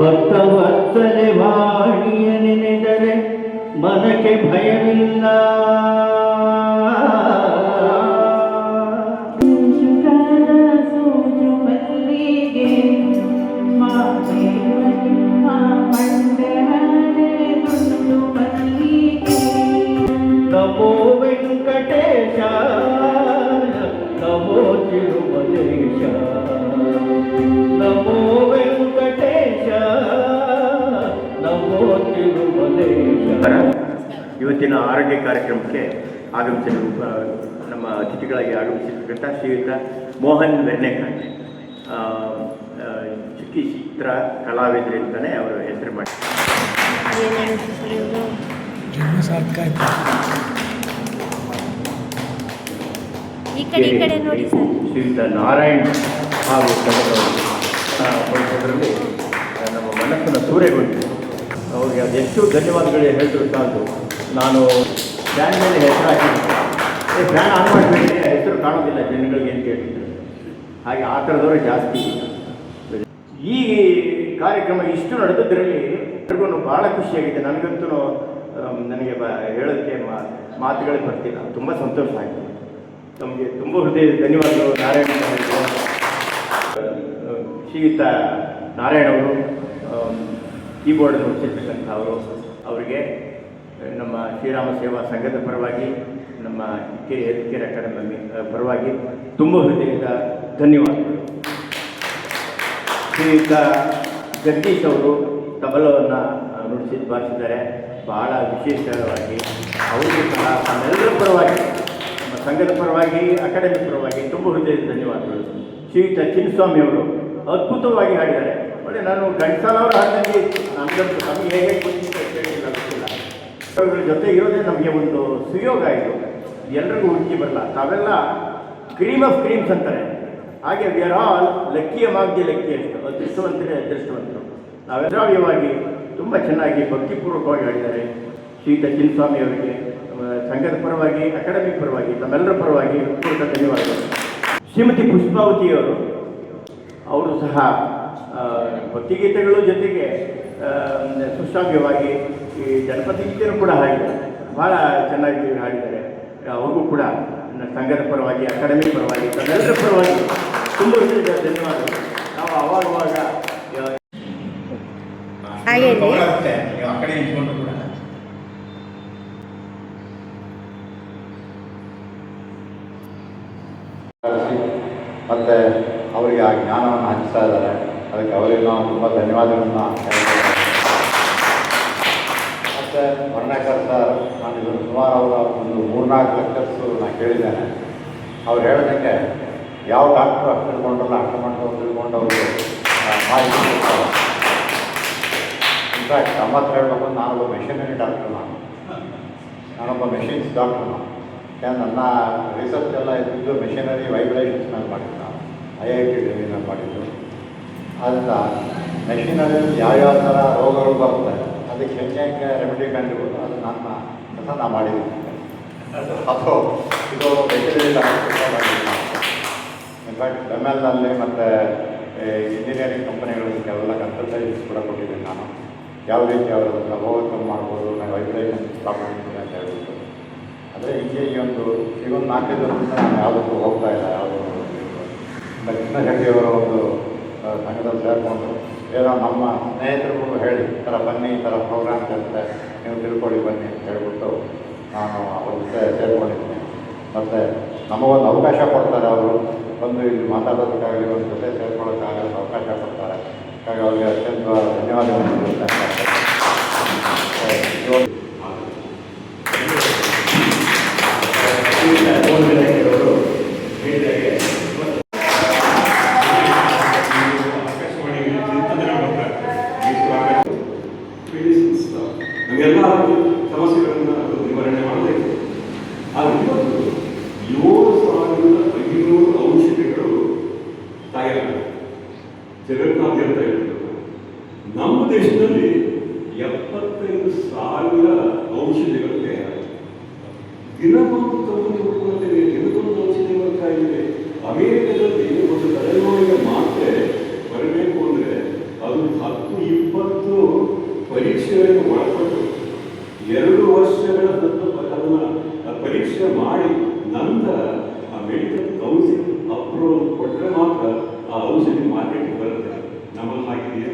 ಭಕ್ತವತ್ತಲೆ ವಾಣಿಯ ನೆನೆದರೆ ಮನಕ್ಕೆ ಭಯವಿಲ್ಲ. ಇವತ್ತಿನ ಆರೋಗ್ಯ ಕಾರ್ಯಕ್ರಮಕ್ಕೆ ಆಗಮಿಸಲು ನಮ್ಮ ಅತಿಥಿಗಳಾಗಿ ಆಗಮಿಸಿರ್ತಕ್ಕಂಥ ಶ್ರೀಯುತ ಮೋಹನ್ ಚಿಕ್ಕಿ ಚಿತ್ರ ಕಲಾವಿದರು ಅಂತಲೇ ಅವರು ಹೆಸರು ಮಾಡಿ. ಶ್ರೀಯುತ ನಾರಾಯಣ್ ಹಾಗೂ ನಮ್ಮ ಮನಸ್ಸನ್ನು ಸೂರೆಗೊಂಡಿದೆ. ಅವ್ರಿಗೆ ಅದೆಷ್ಟು ಧನ್ಯವಾದಗಳು ಸಾಕು ನಾನು ಫ್ಯಾನ್ ಮೇಲೆ ಹೆಸರು ಹಾಕಿದ್ದೆ ಏ ಫ್ಯಾನ್ ಆನ್ ಮಾಡಬೇಡಿ. ಹೆಸರು ಕಾಣೋದಿಲ್ಲ ಜನಗಳಿಗೆ ಅಂತ ಕೇಳ್ತಿದ್ರು ಹಾಗೆ ಆ ಥರದವರು ಜಾಸ್ತಿ. ಈ ಕಾರ್ಯಕ್ರಮ ಇಷ್ಟು ನಡೆದಿದ್ದರಲ್ಲಿ ಎಲ್ರಿಗೂ ಭಾಳ ಖುಷಿಯಾಗಿದೆ ನನಗಂತೂ ನನಗೆ ಬ ಹೇಳೋಕ್ಕೆ ಮಾತುಗಳೇ ಬರ್ತಿಲ್ಲ. ತುಂಬ ಸಂತೋಷ ಆಯಿತು. ನಮಗೆ ತುಂಬ ಹೃದಯ ಧನ್ಯವಾದಗಳು. ನಾರಾಯಣ ಶ್ರೀಯುತ ನಾರಾಯಣ ಅವರು ಕೀಬೋರ್ಡ್ ನುಡಿಸಿರ್ತಕ್ಕಂಥ ಅವರು, ಅವರಿಗೆ ನಮ್ಮ ಶ್ರೀರಾಮ ಸೇವಾ ಸಂಘದ ಪರವಾಗಿ, ನಮ್ಮ ಕೆ ಹೆಲ್ತ್ ಅಕಾಡೆಮಿ ಪರವಾಗಿ ತುಂಬ ಹೃದಯದ ಧನ್ಯವಾದಗಳು. ಶ್ರೀಯುತ ಜಗದೀಶ್ ಅವರು ತಬಲವನ್ನು ನುಡಿಸಿ ಬಾರಿಸಿದ್ದಾರೆ ಬಹಳ ವಿಶೇಷವಾಗಿ ಅವರಿಗೆ ಸಹ ನಮ್ಮೆಲ್ಲರ ಪರವಾಗಿ, ನಮ್ಮ ಸಂಘದ ಪರವಾಗಿ, ಅಕಾಡೆಮಿ ಪರವಾಗಿ ತುಂಬ ಹೃದಯದ ಧನ್ಯವಾದಗಳು. ಶ್ರೀಯುತ ಚಿನ್ನಸ್ವಾಮಿ ಅವರು ಅದ್ಭುತವಾಗಿ ಹಾಡಿದ್ದಾರೆ. ಒಳ್ಳೆ, ನಾನು ಗಂಟಸಾಲ ಅವರು ಹಾಡಿದಂಗೆ ನಮಗೆ ಹೇಗೆ ಗೊತ್ತಿಲ್ಲ. ಅವರ ಜೊತೆ ಇರೋದೇ ನಮಗೆ ಒಂದು ಸುಯೋಗ ಇದು. ಎಲ್ರಿಗೂ ಹುಡುಕಿ ಬರಲ್ಲ. ತಾವೆಲ್ಲ ಕ್ರೀಮ್ ಆಫ್ ಕ್ರೀಮ್ಸ್ ಅಂತಾರೆ. ಹಾಗೆ ವಿ ಆರ್ ಆಲ್ ಲಕ್ಕಿಯ ಮಾಗ್ದಿ ಲಕ್ಕಿ ಅಷ್ಟು. ಅದೃಷ್ಟವಂತರೇ ಅದೃಷ್ಟವಂತರು. ನಾವೆಲ್ಲವಾಗಿ ತುಂಬ ಚೆನ್ನಾಗಿ ಭಕ್ತಿಪೂರ್ವಕವಾಗಿ ಹಾಡಿದ್ದಾರೆ. ಶ್ರೀಯುತ ಚಿನ್ನಸ್ವಾಮಿ ಅವರಿಗೆ ಸಂಘದ ಪರವಾಗಿ, ಅಕಾಡೆಮಿ ಪರವಾಗಿ, ತಮ್ಮೆಲ್ಲರ ಪರವಾಗಿ ಪೂರ್ವಕ ಧನ್ಯವಾದಗಳು. ಶ್ರೀಮತಿ ಪುಷ್ಪಾವತಿಯವರು ಅವರು ಸಹ ಭಕ್ತಿಗೀತೆಗಳು ಜೊತೆಗೆ ಸುಶ್ರಾವ್ಯವಾಗಿ ಈ ಜನಪದ ಗೀತೆಯನ್ನು ಕೂಡ ಹಾಡಿದ್ದಾರೆ. ಭಾಳ ಚೆನ್ನಾಗಿ ಹಾಡಿದ್ದಾರೆ. ಅವ್ರಿಗೂ ಕೂಡ ಸಂಘದ ಪರವಾಗಿ ಅಕಾಡೆಮಿ ಪರವಾಗಿ ತಮ್ಮೆಲ್ಲರ ಪರವಾಗಿ ತುಂಬ ಧನ್ಯವಾದಗಳು. ನಾವು ಅವಾಗವಾಗ ಅಕಾಡೆಮಿ ಆ, ಹಾಗೆ ಕಡೆ ಕೂಡ ಮತ್ತು ಅವರಿಗೆ ಆ ಜ್ಞಾನವನ್ನು ಹಂಚ್ತಾ ಇದ್ದಾರೆ. ಅದಕ್ಕೆ ಅವರಿಗೆ ನಾವು ತುಂಬ ಧನ್ಯವಾದಗಳನ್ನು ಮತ್ತು ವರ್ಣಕರ್ ಸರ್, ನಾನು ಇದನ್ನು ಸುಮಾರು ಅವರ, ಒಂದು ಮೂರ್ನಾಲ್ಕು ಲೆಕ್ಚರ್ಸು ನಾನು ಕೇಳಿದ್ದೇನೆ. ಅವ್ರು ಹೇಳೋದಕ್ಕೆ ಯಾವ ಡಾಕ್ಟ್ರು ಅಷ್ಟು ತಿಳ್ಕೊಂಡ್ರಲ್ಲ ಅಷ್ಟು ಮಾಡ್ಕೊಂಡು ತಿಳ್ಕೊಂಡು ಅವರು ಮಾಹಿತಿ ಇನ್ಫ್ಯಾಕ್ಟ್ ನಮ್ಮ ಹತ್ರ ಹೇಳ್ಬೇಕು ನಾನೊಬ್ಬ ಮೆಷಿನರಿ ಡಾಕ್ಟ್ರು ನಾನು. ನಾನೊಬ್ಬ ಮೆಷಿನ್ಸ್ ಡಾಕ್ಟ್ರು ನಾನು. ನನ್ನ ರಿಸರ್ಚ್ ಎಲ್ಲ ಇದ್ದಿದ್ದು ಮೆಷಿನರಿ ವೈಬ್ರೇಷನ್ಸ್ ಮೇಲೆ ಮಾಡಿದ್ದು ಐ ಐ ಟಿ ಡೆಲ್ಲಿನಲ್ಲಿ ಮಾಡಿದ್ದು. ಅದರಿಂದ ಮೆಷಿನರಿಯಲ್ಲಿ ಯಾವ್ಯಾವ ಥರ ರೋಗಗಳು ಬರುತ್ತೆ, ಅದಕ್ಕೆ ಹೆಂಗೆ ಹೆಂಗೆ ರೆಮಿಡಿ ಕಂಡುಬೋದು ಅದು ನನ್ನ ಕೆಲಸ ನಾನು ಮಾಡಿದ್ದೀನಿ ಅದು, ಇದು machinery doctor in fact M ಎಲ್ನಲ್ಲಿ ಮತ್ತು ಇಂಜಿನಿಯರಿಂಗ್ ಕಂಪನಿಗಳಿಗೆ ಕೆಲವೆಲ್ಲ ಕನ್ಸಲ್ಟೈಸ್ ಕೂಡ ಕೊಟ್ಟಿದ್ದೀನಿ ನಾನು. ಯಾವ ರೀತಿ ಅವರು ಓವರ್ಕಮ್ ಮಾಡ್ಬೋದು ನಾನು ವೈಬ್ರೇಷನ್ ಪ್ರಾಬ್ಲಮ್ ಅಂತ ಹೇಳ್ಬಿಟ್ಟು. ಆದರೆ ಹಿಂಗೆ ಈ ಒಂದು ಈಗ ಒಂದು ನಾಲ್ಕೈದು ವರ್ಷದಿಂದ ನಾನು ಯಾವುದಕ್ಕೂ ಹೋಗ್ತಾ ಇಲ್ಲ ಯಾವುದೋ ಕೃಷ್ಣ ಶೆಟ್ಟಿಯವರ ಒಂದು ಸಂಘದಲ್ಲಿ ಸೇರಿಕೊಂಡು ಏನೋ ನಮ್ಮ ಸ್ನೇಹಿತರಿಗೂ ಹೇಳಿ, ಈ ಥರ ಬನ್ನಿ, ಈ ಥರ ಪ್ರೋಗ್ರಾಮ್ ಇರುತ್ತೆ ನೀವು ತಿಳ್ಕೊಳ್ಳಿ ಬನ್ನಿ ಅಂತ ಹೇಳ್ಬಿಟ್ಟು ನಾನು ಅವ್ರ ಜೊತೆ ಸೇರಿಕೊಂಡಿದ್ದೀನಿ. ಮತ್ತು ನಮಗೊಂದು ಅವಕಾಶ ಕೊಡ್ತಾರೆ ಅವರು, ಬಂದು ಇಲ್ಲಿ ಮಾತಾಡೋದಕ್ಕಾಗಲಿ, ಒಂದು ಜೊತೆ ಸೇರ್ಕೊಳ್ಳೋಕ್ಕಾಗಲಿ ಅವಕಾಶ ಕೊಡ್ತಾರೆ. ಹಾಗಾಗಿ ಅವರಿಗೆ ಅತ್ಯಂತ ಧನ್ಯವಾದಗಳನ್ನು ದೇಶದಲ್ಲಿ ಎಪ್ಪತ್ತೈದು ಸಾವಿರ ಔಷಧಿಗಳು ತಯಾರಾಗಿದೆ ದಿನವನ್ನು ತಗೊಂಡು ಹುಡುಕುವಂತೆ ದಿನದೊಂದು ಔಷಧಿ ಬರ್ತಾ ಇದೆ ಅಮೆರಿಕದಲ್ಲಿ ಒಂದು ತಲೆನೋವಿನ ಮಾತ್ರೆ ಬರಬೇಕು ಅಂದರೆ ಅದು ಹತ್ತು, ಇಪ್ಪತ್ತು ಪರೀಕ್ಷೆಗಳನ್ನು ಒಳಪಟ್ಟು ಎರಡು ವರ್ಷಗಳ ಅದನ್ನು ಪರೀಕ್ಷೆ ಮಾಡಿ ನಂತರ ಆ ಮೆಡಿಕಲ್ ಕೌನ್ಸಿಲ್ ಅಪ್ರೂವಲ್ ಕೊಟ್ಟರೆ ಮಾತ್ರ ಆ ಔಷಧಿ ಮಾರ್ಕೆಟ್ಗೆ ಬರುತ್ತೆ. ನಮ್ಮಲ್ಲಿ ಹಾಗಿದೆಯಾ?